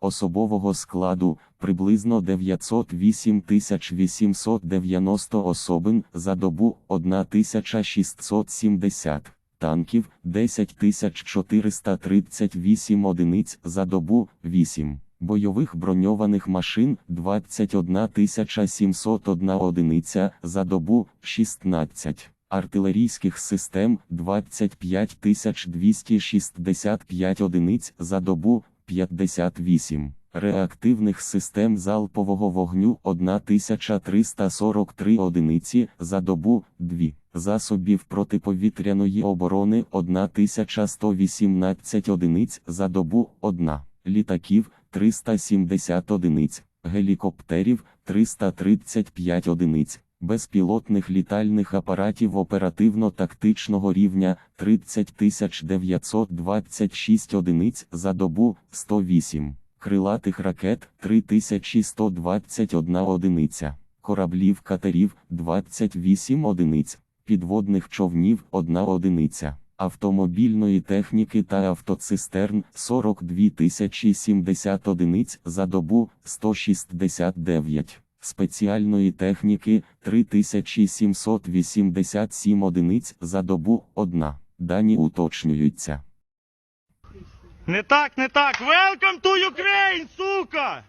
особового складу приблизно 908 890 особин за добу 1670 танків 10 438 одиниць за добу 8, бойових броньованих машин 21 701 одиниця за добу 16, артилерійських систем 25 265 одиниць за добу 58. Реактивних систем залпового вогню 1343 одиниці за добу 2, засобів протиповітряної оборони 1118 одиниць за добу 1, літаків 370 одиниць, гелікоптерів 335 одиниць, безпілотних літальних апаратів оперативно-тактичного рівня 30 926 одиниць за добу 108 крилатих ракет 3121 одиниця, кораблів катерів 28 одиниць, підводних човнів 1 одиниця, автомобільної техніки та автоцистерн 42 070 одиниць за добу 169. Спеціальної техніки 3787 одиниць за добу одна. Дані уточнюються. Не так, не так. Welcome to Ukraine, сука!